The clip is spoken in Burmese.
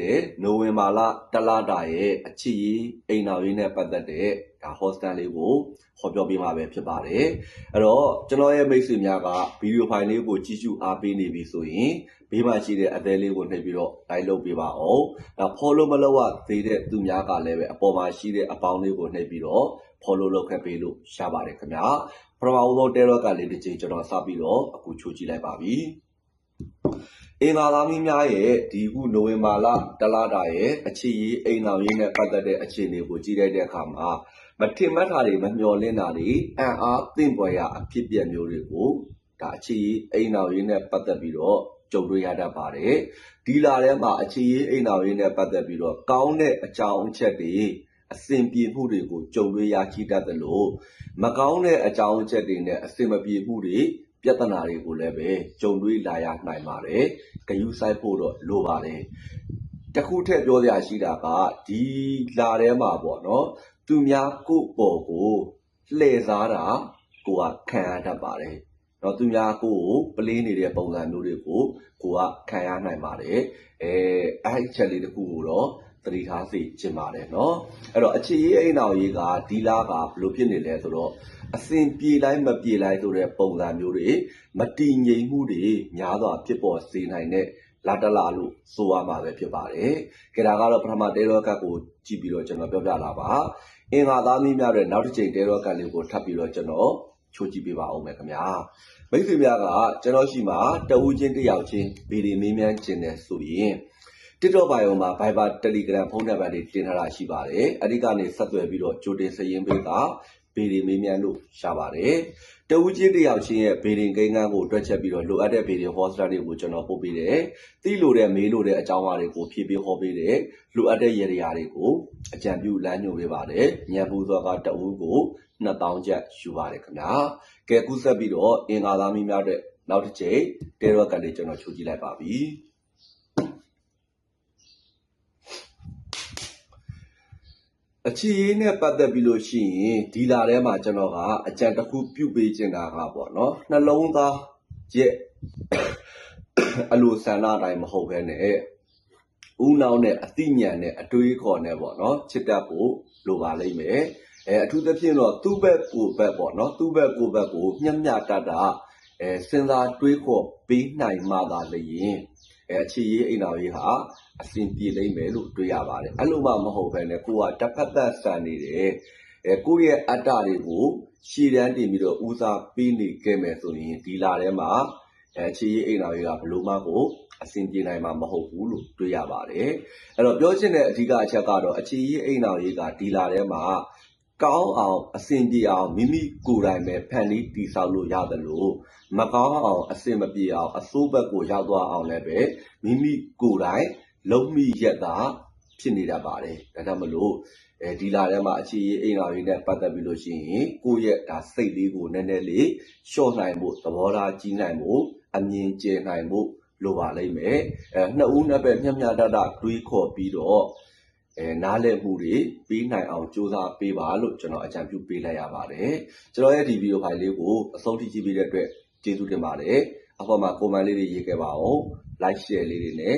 တဲ့ နိုဝင်ဘာလတလတာရဲ့ အချစ်ရေး အိမ်တော်ရေးနဲ့ ပတ်သက်တဲ့ဒါ hostel လေးကို ဟောပြောပေးမှာပဲ ဖြစ်ပါတယ် အဲ့တော့ ကျွန်တော်ရဲ့ မိတ်ဆွေများက ဗီဒီယိုဖိုင်လေးကို ကြည့်ရှုအားပေးနေပြီဆိုရင် ဘေးမှာရှိတဲ့ အသေးလေးကို နှိပ်ပြီးတော့ like လုပ်ပေးပါအောင်ဒါ follow မလုပ်ရသေးတဲ့ သူများကလည်းပဲအပေါ်မှာရှိတဲ့ အပေါင်းလေးကို နှိပ်ပြီးတော့ follow လုပ်ခဲ့ပေးလို့ ရပါတယ်ခင်ဗျာပထမဦးဆုံး Telegram ကလေးတစ်ချိန်ကျွန်တော်စပြီးတော့အခုချိုးကြည့်လိုက်ပါပြီ အင်္ဂါသားမင်းများရဲ့ဒီခုနိုဝင်ဘာလတလတာရဲ့အခြေရေးအိမ်တော်ရေးနဲ့ပတ်သက်တဲ့အခြေအနေကိုကြည့်လိုက်တဲ့အခါမှာမထင်မှတ်တာတွေမမျှော်လင့်တာတွေအံ့အားသင့်ပွယ်ရာအဖြစ်အပျက်မျိုးတွေကိုဒါအခြေရေးအိမ်တော်ရေးနဲ့ပတ်သက်ပြီးတော့ကြုံတွေ့ရတတ်ပါတယ်ဒီလာထဲမှာအခြေရေးအိမ်တော်ရေးနဲ့ပတ်သက်ပြီးတော့ကောင်းတဲ့အကြောင်းအချက်တွေအစဉ်ပြေမှုတွေကိုကြုံတွေ့ရရှိတတ်တယ်လို့မကောင်းတဲ့အကြောင်းအချက်တွေနဲ့အစဉ်မပြေမှုတွေ ပြဿနာတွေကိုလည်းပဲကြုံတွေ့လာရနိုင်ပါတယ်ဂယုဆိုင်ဖို့တော့လိုပါတယ်တခုထည့်ပြောစရာရှိတာကဒီလာထဲမှာပေါ့နော်သူများကိုယ့်ပေါ်ကိုလှည့်စားတာကိုကခံရတတ်ပါတယ်တော့သူများကိုယ့်ကိုပလေးနေတဲ့ပုံစံမျိုးတွေကိုကိုကခံရနိုင်ပါတယ်အဲအဲ့ဒီချက်လေးတစ်ခုကိုတော့ သတိထားစေချင်ပါတယ်เนาะအဲ့တော့အခြေရေးအိမ်တော်ရေးကဒီလာကဘယ်လိုဖြစ်နေလဲဆိုတော့အစဉ်ပြေလိုက်မပြေလိုက်ဆိုတဲ့ပုံစံမျိုးတွေမတည်ငြိမ်မှုတွေများစွာဖြစ်ပေါ်စေနိုင်တဲ့လာတလာလို့ဆိုရမှာပဲဖြစ်ပါတယ်။ကြဒါကတော့ပထမတဲရောကတ်ကိုကြည့်ပြီးတော့ကျွန်တော်ပြောပြလာပါ။အင်္ဂါသားမင်းများတဲ့နောက်တစ်ချိန်တဲရောကတ်လေးကိုထပ်ပြီးတော့ကျွန်တော်ချိုးကြည့်ပေးပါအောင်မယ်ခင်ဗျာ။မိတ်ဆွေများကကျွန်တော်ရှိမှာတဦးချင်းတစ်ယောက်ချင်းဗီဒီမေးမြန်းခြင်းနဲ့ဆိုရင် TikTok ဘာယောမှာ Viber Telegram ဖုန်းနံပါတ်တွေတင်ထားတာရှိပါတယ်။အဲဒီကနေဆက်သွယ်ပြီးတော့ကြိုတင်စရင်ပေးတာဗီဒီမေးမြန်းလို့ရပါတယ်။တဦးချင်းတစ်ယောက်ချင်းရဲ့ဗီဒီကိန်းကန်းကိုတွက်ချက်ပြီးတော့လိုအပ်တဲ့ဗီဒီဟောစတာတွေကိုကျွန်တော်ပို့ပေးတယ်။သိလို့တဲ့မေးလို့တဲ့အကြောင်းအရာတွေကိုဖြည့်ပေးဟောပေးတယ်။လိုအပ်တဲ့ရေရာတွေကိုအကြံပြုလမ်းညွှန်ပေးပါတယ်။ညံပူစောကတဦးကို2000ကျပ်ယူပါတယ်ခင်ဗျာ။ကဲကူးဆက်ပြီးတော့အင်္ဂါသားမင်းများတဲ့နောက်တစ်ချိန်တဲရော့ကလေးကျွန်တော်ချိုးကြည့်လိုက်ပါပြီ။ အခြေရေးနဲ့ပတ်သက်ပြီးလို့ရှိရင်ဒီလာထဲမှာကျွန်တော်ကအကြံတစ်ခုပြုတ်ပေးချင်တာကပေါ့နော်နှလုံးသားရဲ့အလိုဆန္ဒတိုင်းမဟုတ်ဘဲနဲ့ဦးနှောင်းနဲ့အသိဉာဏ်နဲ့အတွေးခေါ်နဲ့ပေါ့နော်ချစ်တတ်ဖို့လိုပါလိမ့်မယ်အဲအထူးသဖြင့်တော့သူ့ဘက်ကိုယ်ဘက်ပေါ့နော်သူ့ဘက်ကိုယ်ဘက်ကိုမျက်မျှတတအဲစဉ်းစားတွေးခေါ်ပေးနိုင်မှသာလျင် အဲအခြေရေးအိမ်တော်ရေးဟာအစဉ်ပြေလိမ့်မယ်လို့တွေးရပါတယ်အဲ့လိုမှမဟုတ်ဘဲနဲ့ကိုကတစ်ဖက်သက်ဆန်နေတယ်အဲကိုယ့်ရဲ့အတ္တတွေကိုရှည်တန်းတင်ပြီးတော့ဦးစားပေးနေခဲ့မယ်ဆိုရင်ဒီလာထဲမှာအဲအခြေရေးအိမ်တော်ရေးကဘလို့မှကိုအစဉ်ပြေနိုင်မှာမဟုတ်ဘူးလို့တွေးရပါတယ်အဲ့တော့ပြောချင်တဲ့အဓိကအချက်ကတော့အခြေရေးအိမ်တော်ရေးကဒီလာထဲမှာ ကောင်းအောင်အစဉ်ပြေအောင်မိမိကိုယ်တိုင်ပဲဖန်တီးတည်ဆောက်လို့ရတယ်လို့မကောင်းအောင်အစဉ်မပြေအောင်အစိုးဘက်ကိုရောက်သွားအောင်လည်းပဲမိမိကိုယ်တိုင်လုံးမိရက်တာဖြစ်နေတတ်ပါတယ်ဒါကြောင့်မလို့အဲဒီလာထဲမှာအခြေရေးအိမ်တော်ရေးနဲ့ပတ်သက်ပြီးလို့ရှိရင်ကိုယ့်ရဲ့ဒါစိတ်လေးကိုနည်းနည်းလေးလျှော့နိုင်ဖို့သဘောထားကြီးနိုင်ဖို့အမြင်ကျယ်နိုင်ဖို့လိုပါလိမ့်မယ်အဲနှစ်ဦးနှစ်ဘက်မျှမျှတတတွေးခေါ်ပြီးတော့ အဲနားလည်မှုတွေပြီးနိုင်အောင်ကြိုးစားပေးပါလို့ကျွန်တော်အကြံပြုပေးလိုက်ရပါတယ်ကျွန်တော်ရဲ့ဒီဗီဒီယိုဖိုင်လေးကိုအဆုံးထိကြည့်ပေးတဲ့အတွက်ကျေးဇူးတင်ပါတယ်အပေါ်မှာ comment လေးတွေရေးခဲ့ပါဦး like share လေးတွေနဲ့